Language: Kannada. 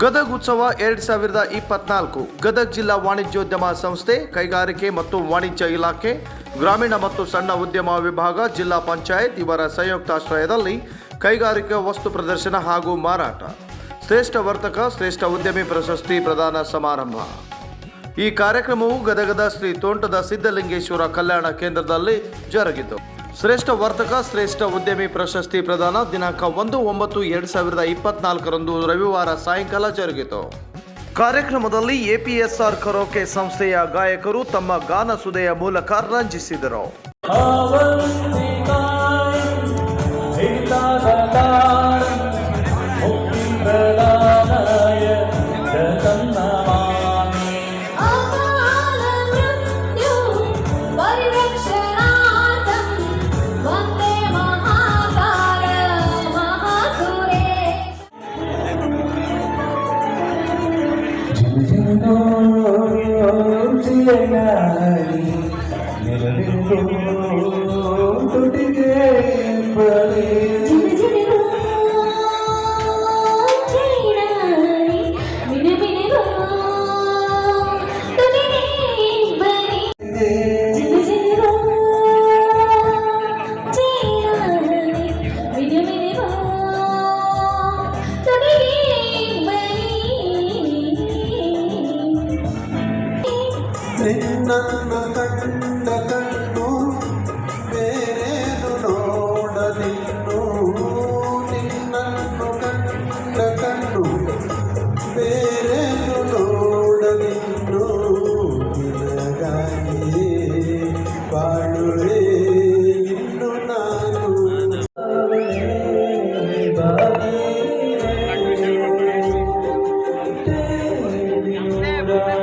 ಗದಗ್ ಉತ್ಸವ ಎರಡ್ ಸಾವಿರದ ಇಪ್ಪತ್ನಾಲ್ಕು. ಗದಗ್ ಜಿಲ್ಲಾ ವಾಣಿಜ್ಯೋದ್ಯಮ ಸಂಸ್ಥೆ, ಕೈಗಾರಿಕೆ ಮತ್ತು ವಾಣಿಜ್ಯ ಇಲಾಖೆ, ಗ್ರಾಮೀಣ ಮತ್ತು ಸಣ್ಣ ಉದ್ಯಮ ವಿಭಾಗ, ಜಿಲ್ಲಾ ಪಂಚಾಯತ್ ಇವರ ಸಂಯುಕ್ತಾಶ್ರಯದಲ್ಲಿ ಕೈಗಾರಿಕಾ ವಸ್ತು ಪ್ರದರ್ಶನ ಹಾಗೂ ಮಾರಾಟ. ಶ್ರೇಷ್ಠ ವರ್ತಕ, ಶ್ರೇಷ್ಠ ಉದ್ಯಮಿ ಪ್ರಶಸ್ತಿ ಪ್ರದಾನ ಸಮಾರಂಭ. ಈ ಕಾರ್ಯಕ್ರಮವು ಗದಗದ ಶ್ರೀ ತೋಂಟದ ಸಿದ್ಧಲಿಂಗೇಶ್ವರ ಕಲ್ಯಾಣ ಕೇಂದ್ರದಲ್ಲಿ ಜರುಗಿತು. ಶ್ರೇಷ್ಠ ವರ್ತಕ, ಶ್ರೇಷ್ಠ ಉದ್ಯಮಿ, ಪ್ರಶಸ್ತಿ ಪ್ರದಾನ ದಿನಾಂಕ ಒಂದು, ಒಂಬತ್ತು, ಎರಡ್ ಸಾವಿರದ ಇಪ್ಪತ್ನಾಲ್ಕರಂದು ರವಿವಾರ ಸಾಯಂಕಾಲ ಜರುಗಿತು. ಕಾರ್ಯಕ್ರಮದಲ್ಲಿ ಎಪಿಎಸ್ಆರ್ ಕರೋಕೆ ಸಂಸ್ಥೆಯ ಗಾಯಕರು ತಮ್ಮ ಗಾನ ಸುದೆಯ ಮೂಲಕ ರಂಜಿಸಿದರು. నన్ను చేయగాలి నిలబెట్టుకు ನಿನ್ನನ್ನು ಕಂಡ ಕಣ್ಣು ಬೇರೇನು ನೋಡಲಿನ್ನು ನಿನ್ನನ್ನು ಕಂಡ ಕಣ್ಣು ಬೇರೇನು ನೋಡಲಿನ್ನು ನಿನಗಾಗಿಯೇ ಬಾಳುವೆ ಇನ್ನು ನಾನು ಬಾಗಿಲೇ